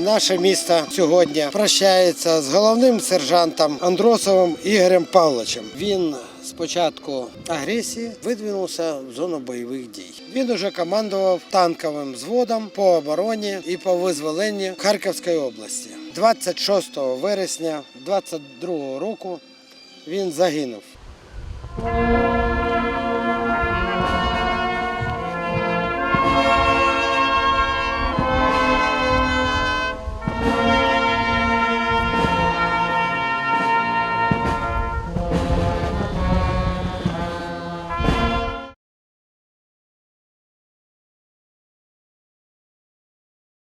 Наше місто сьогодні прощається з головним сержантом Андросовим Ігорем Павловичем. Він спочатку агресії видвинувся в зону бойових дій. Він уже командував танковим взводом по обороні і по визволенні Харківської області. 26 вересня 22 року він загинув.